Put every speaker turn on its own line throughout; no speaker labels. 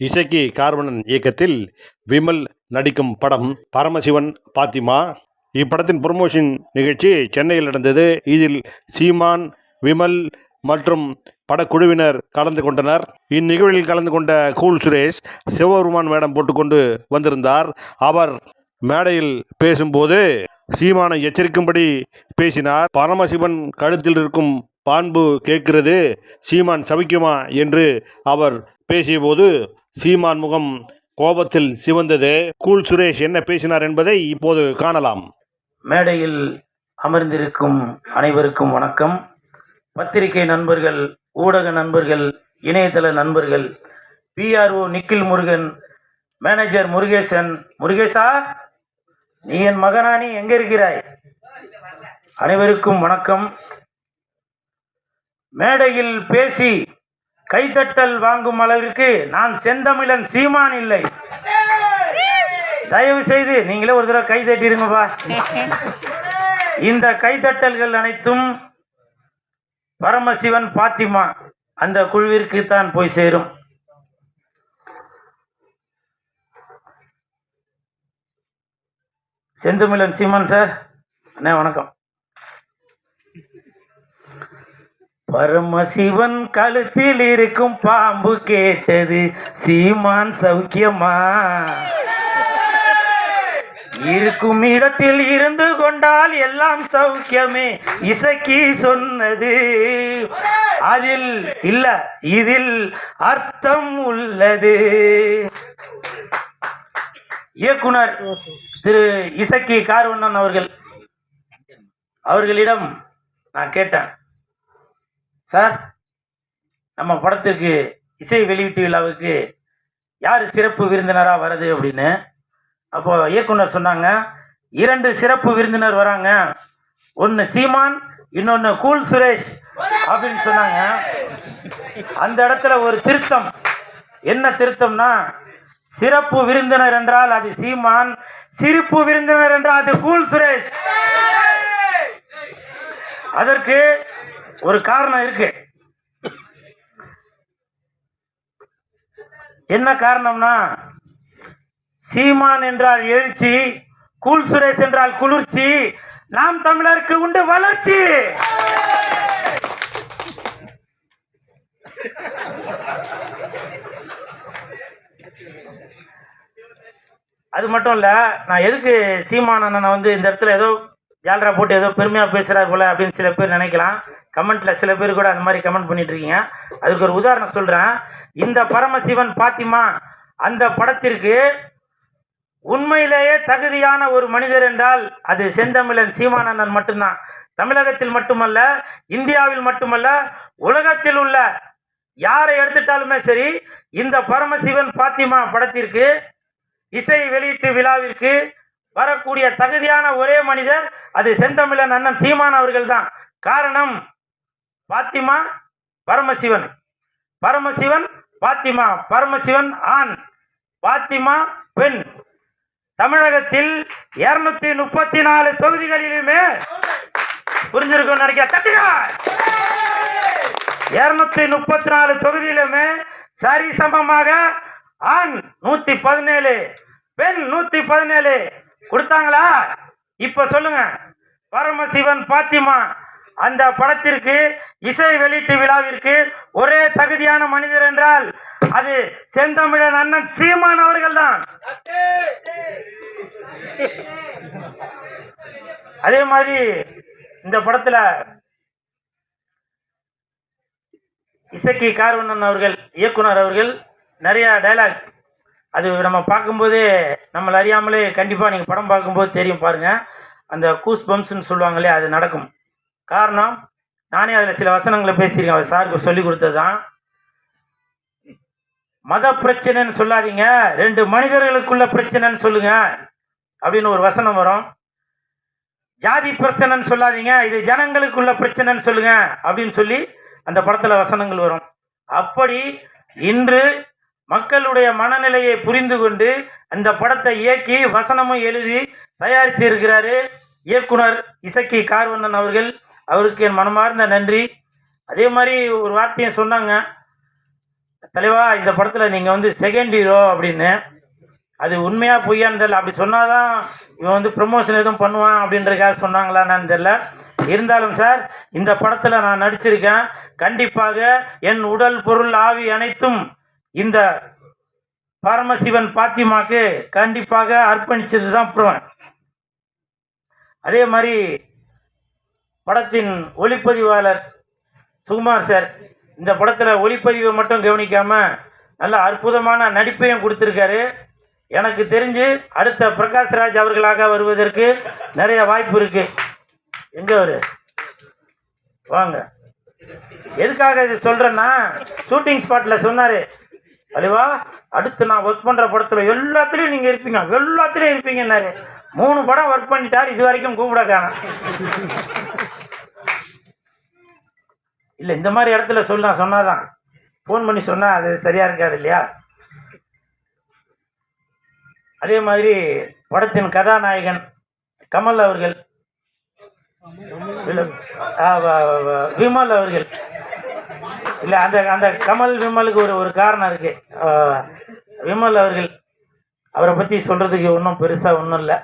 இசக்கி கார்வணன் இயக்கத்தில் விமல் நடிக்கும் படம் பரமசிவன் பாத்திமா. இப்படத்தின் ப்ரொமோஷன் நிகழ்ச்சி சென்னையில் நடந்தது. இதில் சீமான் விமல் மற்றும் படக்குழுவினர் கலந்து கொண்டனர். இந்நிகழ்வில் கலந்து கொண்ட கூல் சுரேஷ் சிவபெருமான் மேடம் போட்டுக்கொண்டு வந்திருந்தார். அவர் மேடையில் பேசும்போது சீமானை எச்சரிக்கும்படி பேசினார். பரமசிவன் கழுத்தில் இருக்கும் பான்பு கேட்கிறது சீமான் சபிக்குமா? என்று அவர் பேசியபோது சீமான் முகம் கோபத்தில் சிவந்தது. கூல் சுரேஷ் என்ன பேசினார் என்பதை இப்போது காணலாம்.
மேடையில் அமர்ந்திருக்கும் அனைவருக்கும் வணக்கம். பத்திரிகை நண்பர்கள் ஊடக நண்பர்கள் இணையதள நண்பர்கள் பிஆர்ஓ நிக்கில் முருகன் மேனேஜர் முருகேசன் முருகேசா நீ என் மகனானி எங்கே இருக்கிறாய்? அனைவருக்கும் வணக்கம். மேடையில் பேசி கைதட்டல் வாங்கும் அளவிற்கு நான் செந்தமிழன் சீமான் இல்லை. தயவு செய்து நீங்களே ஒரு தடவை கை தட்டிருங்கப்பா இந்த கைதட்டல்கள் அனைத்தும் பரமசிவன் பாத்திமா அந்த குழுவிற்கு தான் போய் சேரும். செந்தமிழன் சீமான் சார் அண்ணே வணக்கம். பரமசிவன் கழுத்தில் இருக்கும் பாம்பு கேட்டது சீமான் சௌக்கியமா? இருக்கும் இடத்தில் இருந்து கொண்டால் எல்லாம் சௌக்கியமே இசக்கி சொன்னது. அதில் இல்ல இதில் அர்த்தம் உள்ளது. இயக்குனர் திரு இசக்கி கார்வண்ணன் அவர்கள் அவர்களிடம் நான் கேட்டேன். சார் நம்ம படத்திற்கு இசை வெளியீட்டு விழாவுக்கு யார் சிறப்பு விருந்தினராக வருது அப்படின்னு? அப்போது இயக்குனர் சொன்னாங்க இரண்டு சிறப்பு விருந்தினர் வராங்க. ஒன்று சீமான் இன்னொன்று கூல் சுரேஷ் அப்படின்னு சொன்னாங்க. அந்த இடத்துல ஒரு திருத்தம். என்ன திருத்தம்னா சிறப்பு விருந்தினர் என்றால் அது சீமான் சிரிப்பு விருந்தினர் என்றால் அது கூல் சுரேஷ். அதற்கு ஒரு காரணம் இருக்கு. என்ன காரணம்னா சீமான் என்றால் எழுச்சி கூல் சுரேஷ் என்றால் குளிர்ச்சி நாம் தமிழருக்கு உண்டு வளர்ச்சி. அது மட்டும் இல்லை நான் எதுக்கு சீமான் அண்ணனை வந்து இந்த இடத்துல ஏதோ ஜாலரா போட்டு ஏதோ பெருமையாக பேசுகிறார் போல அப்படின்னு சில பேர் நினைக்கலாம். கமெண்ட்டில் சில பேர் கூட அந்த மாதிரி கமெண்ட் பண்ணிட்டு இருக்கீங்க அதுக்கு ஒரு உதாரணம் சொல்கிறேன் இந்த பரமசிவன் பாத்திமா அந்த படத்திற்கு உண்மையிலேயே தகுதியான ஒரு மனிதர் என்றால் அது செந்தமிழன் சீமானந்தன் மட்டும்தான். தமிழகத்தில் மட்டுமல்ல இந்தியாவில் மட்டுமல்ல உலகத்தில் உள்ள யாரை எடுத்துட்டாலுமே சரி இந்த பரமசிவன் பாத்திமா படத்திற்கு இசை வெளியீட்டு விழாவிற்கு வரக்கூடிய தகுதியான ஒரே மனிதர் அது செந்தமிழன் அண்ணன் சீமான் அவர்கள் தான் காரணம் பாத்திமா பரமசிவன். பரமசிவன் பாத்திமா பரமசிவன் ஆண். பாத்திமா பெண். தமிழகத்தில் இருநூத்தி முப்பத்தி நாலு தொகுதிகளிலுமே புரிஞ்சிருக்கும் நினைக்க தட்டுங்க இருநூத்தி முப்பத்தி நாலு தொகுதியிலுமே சரி சமமாக ஆண் நூத்தி பதினேழு பெண் நூத்தி பதினேழு கொடுத்தாங்களா? இப்ப சொல்லுங்க. பரமசிவன் பாத்திமா அந்த படத்திற்கு இசை வெளியீட்டு விழாவிற்கு ஒரே தகுதியான மனிதர் என்றால் அது செந்தமிழன் அண்ணன் சீமான் அவர்கள் தான் அதே மாதிரி இந்த படத்துல இசக்கி கார்வண்ணன் அவர்கள் இயக்குனர் அவர்கள் நிறைய டைலாக் அது நம்ம பார்க்கும்போதே நம்மளை அறியாமலே கண்டிப்பாக நீங்கள் படம் பார்க்கும்போது தெரியும் பாருங்கள் அந்த கூஸ் பம்ப்ஸ்ன்னு சொல்லுவாங்களே அது நடக்கும். காரணம் நானே அதில் சில வசனங்களை பேசியிருக்கேன். அவர் சாருக்கு சொல்லி கொடுத்தது தான் மத பிரச்சனைன்னு சொல்லாதீங்க. ரெண்டு மனிதர்களுக்குள்ள பிரச்சனைன்னு சொல்லுங்க. அப்படின்னு ஒரு வசனம் வரும். ஜாதி பிரச்சனைன்னு சொல்லாதீங்க. இது ஜனங்களுக்குள்ள பிரச்சனைன்னு சொல்லுங்க. அப்படின்னு சொல்லி அந்த படத்தில் வசனங்கள் வரும். அப்படி இன்று மக்களுடைய மனநிலையை புரிந்து கொண்டு அந்த படத்தை இயக்கி வசனமும் எழுதி தயாரித்து இருக்கிறாரு இயக்குனர் இசக்கி கார்வண்ணன் அவர்கள். அவருக்கு என் மனமார்ந்த நன்றி. அதே மாதிரி ஒரு வார்த்தையை சொன்னாங்க. தலைவா இந்த படத்தில் நீங்கள் வந்து செகண்ட் ஹீரோ அப்படின்னு. அது உண்மையாக பொய்யான்னு தெரியல. அப்படி சொன்னாதான் இவன் வந்து ப்ரமோஷன் எதுவும் பண்ணுவான் அப்படின்றதுக்காக சொன்னாங்களான்னு தெரியல. இருந்தாலும் சார் இந்த படத்தில் நான் நடிச்சிருக்கேன். கண்டிப்பாக என் உடல் பொருள் ஆவி அனைத்தும் இந்த பரமசிவன் பாத்திமாக்கு கண்டிப்பாக அர்ப்பணிச்சது தான் அப்புறம் அதே மாதிரி படத்தின் ஒளிப்பதிவாளர் சுகுமார் சார். இந்த படத்தில் ஒளிப்பதிவை மட்டும் கவனிக்காமல் நல்ல அற்புதமான நடிப்பையும் கொடுத்துருக்காரு. எனக்கு தெரிஞ்சு அடுத்த பிரகாஷ்ராஜ் அவர்களாக வருவதற்கு நிறைய வாய்ப்பு இருக்குது எங்கே அவர்? வாங்க. எதுக்காக இது சொல்கிறேன்னா ஷூட்டிங் ஸ்பாட்டில் சொன்னார். அழிவா அடுத்து நான் ஒர்க் பண்ணுற படத்தில் எல்லாத்துலேயும் நீங்கள் இருப்பீங்க. எல்லாத்துலேயும் இருப்பீங்கன்னாரு. மூணு படம் ஒர்க் பண்ணிட்டார் இது வரைக்கும் கூப்பிட இல்லை இந்த மாதிரி இடத்துல சொல்ல சொன்னாதான். ஃபோன் பண்ணி சொன்னால் அது சரியாக இருக்காது இல்லையா? அதே மாதிரி படத்தின் கதாநாயகன் கமல் அவர்கள் ஆ, விமல் அவர்கள். இல்லை அந்த அந்த கமல் விமலுக்கு ஒரு ஒரு காரணம் இருக்குது விமல் அவர்கள் அவரை பற்றி சொல்கிறதுக்கு ஒன்றும் பெருசாக ஒன்றும் இல்லை.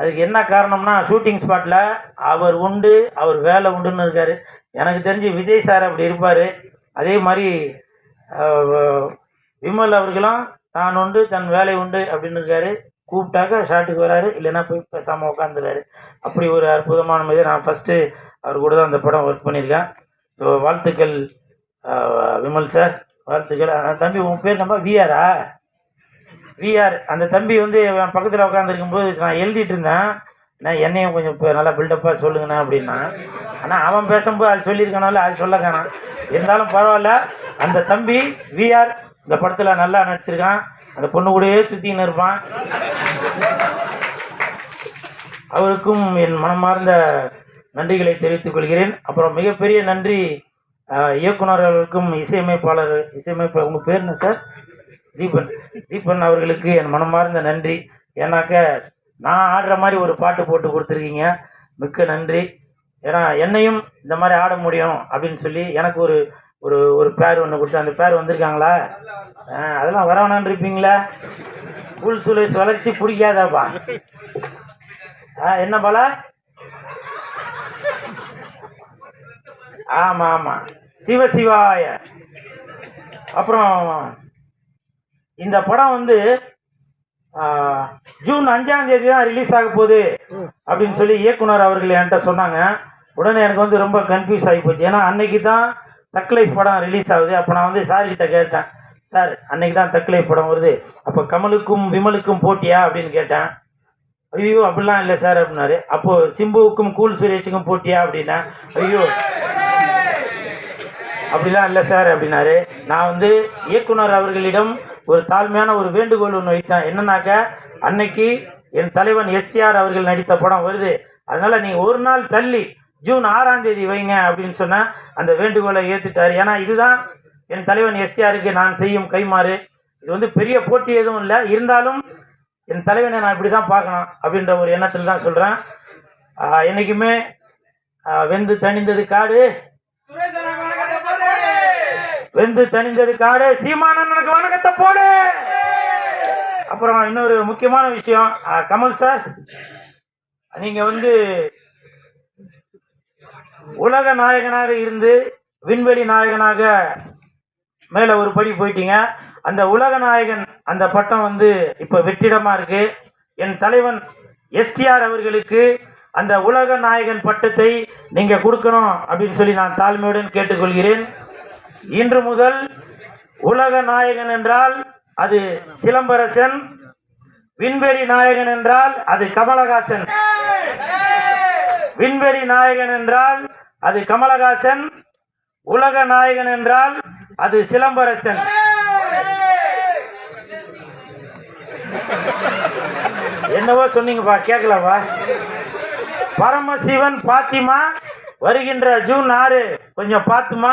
அதுக்கு என்ன காரணம்னா ஷூட்டிங் ஸ்பாட்டில் அவர் உண்டு அவர் வேலை உண்டுன்னு இருக்கார். எனக்கு தெரிஞ்சு விஜய் சார் அப்படி இருப்பார். அதே மாதிரி விமல் அவர்களும் தான் உண்டு தன் வேலை உண்டு அப்படின்னு இருக்காரு. கூப்பிட்டாக்க ஷாட்டுக்கு வராரு இல்லைன்னா போய் பேசாமல் உட்காந்துறாரு அப்படி ஒரு அற்புதமான மாதிரி நான் ஃபஸ்ட்டு அவர் கூட தான் அந்த படம் ஒர்க் பண்ணியிருக்கேன். ஸோ வாழ்த்துக்கள் விமல் சார் வாழ்த்துக்கள். தம்பி உன் பேர் நம்ம விஆரா விஆர் அந்த தம்பி வந்து என் பக்கத்தில் உட்காந்துருக்கும்போது நான் எழுதிட்டு இருந்தேன் நான் என்னையும் கொஞ்சம் இப்போ நல்லா பில்டப்பாக சொல்லுங்கண்ணா அப்படின்னா. ஆனால் அவன் பேசும்போது அது சொல்லியிருக்கனால அது சொல்ல இருந்தாலும் பரவாயில்ல. அந்த தம்பி விஆர் இந்த படத்தில் நல்லா நடிச்சிருக்கான். அந்த பொண்ணு கூடயே சுற்றின்னு இருப்பான். அவருக்கும் என் மனமார்ந்த நன்றிகளை தெரிவித்துக் கொள்கிறேன். அப்புறம் மிகப்பெரிய நன்றி இயக்குனர் அவர்களுக்கும் இசையமைப்பாளர் இசையமைப்பாளர் உங்கள் பேர் என்ன சார் தீபன் தீபன் அவர்களுக்கு என் மனமார்ந்த நன்றி. ஏன்னாக்க நான் ஆடுற மாதிரி ஒரு பாட்டு போட்டு கொடுத்துருக்கீங்க. மிக்க நன்றி. ஏன்னா என்னையும் இந்த மாதிரி ஆட முடியும் அப்படின்னு சொல்லி எனக்கு ஒரு ஒரு ஒரு பேர் ஒன்று கொடுத்து அந்த பேர் வந்திருக்காங்களா? அதெல்லாம் வரவனான்னு இருப்பீங்களா? புல் சுலேஷ் வளர்ச்சி பிடிக்காதாப்பா. ஆ என்ன பல? ஆமாம் ஆமாம் சிவசிவாய. அப்புறம் இந்த படம் வந்து ஜூன் அஞ்சாம் தேதி தான் ரிலீஸ் ஆக போகுது அப்படின்னு சொல்லி இயக்குனர் அவர்கள் என்கிட்ட சொன்னாங்க. உடனே எனக்கு வந்து ரொம்ப கன்ஃபியூஸ் ஆகி போச்சு. ஏன்னா அன்னைக்கு தான் தக்லை படம் ரிலீஸ் ஆகுது. அப்போ நான் வந்து சார்கிட்ட கேட்டேன். சார் அன்னைக்கு தான் தக்லை படம் வருது. அப்போ கமலுக்கும் விமலுக்கும் போட்டியா? அப்படின்னு கேட்டேன். ஐயோ அப்படிலாம் இல்லை சார் அப்படின்னாரு. அப்போது சிம்புவுக்கும் கூல் சுரேஷுக்கும் போட்டியா? அப்படின்னா ஐயோ அப்படிலாம் இல்லை சார் அப்படின்னாரு. நான் வந்து இயக்குனர் அவர்களிடம் ஒரு தாழ்மையான ஒரு வேண்டுகோள் ஒன்று வைத்தேன். என்னன்னாக்க அன்னைக்கு என் தலைவன் எஸ்டிஆர் அவர்கள் நடித்த படம் வருது. அதனால் நீ ஒரு நாள் தள்ளி ஜூன் ஆறாம் தேதி வைங்க அப்படின்னு சொன்னால் அந்த வேண்டுகோளை ஏற்றுட்டார் ஏன்னா இதுதான் என் தலைவன் எஸ்டிஆருக்கு நான் செய்யும் கைமாறு இது வந்து பெரிய போட்டி எதுவும் இல்லை. இருந்தாலும் என் தலைவனை நான் இப்படி தான் பார்க்கணும் அப்படின்ற ஒரு எண்ணத்தில் தான் சொல்கிறேன் என்றைக்குமே வெந்து தணிந்தது காடு. வெந்து தணிந்தது காடு. சீமானனுக்கு வணக்கத்தை போடு. அப்புறம் இன்னொரு முக்கியமான விஷயம். ஆ, கமல் சார் நீங்க வந்து உலக நாயகனாக இருந்து விண்வெளி நாயகனாக மேலே ஒரு படி போயிட்டீங்க. அந்த உலக நாயகன் அந்த பட்டம் வந்து இப்போ வெற்றிடமா இருக்கு. என் தலைவன் எஸ்டிஆர் அவர்களுக்கு அந்த உலக நாயகன் பட்டத்தை நீங்க கொடுக்கணும் அப்படின்னு சொல்லி நான் தாழ்மையுடன் கேட்டுக்கொள்கிறேன். இன்று முதல் உலக நாயகன் என்றால் அது சிலம்பரசன் விண்வெளி நாயகன் என்றால் அது கமலஹாசன். விண்வெளி நாயகன் என்றால் அது கமலஹாசன் உலக நாயகன் என்றால் அது சிலம்பரசன். என்னவோ சொன்னீங்கப்பா கேட்கலப்பா. பரமசிவன் பாத்திமா வருகின்ற ஜூன் ஆறு கொஞ்சம் பார்த்துமா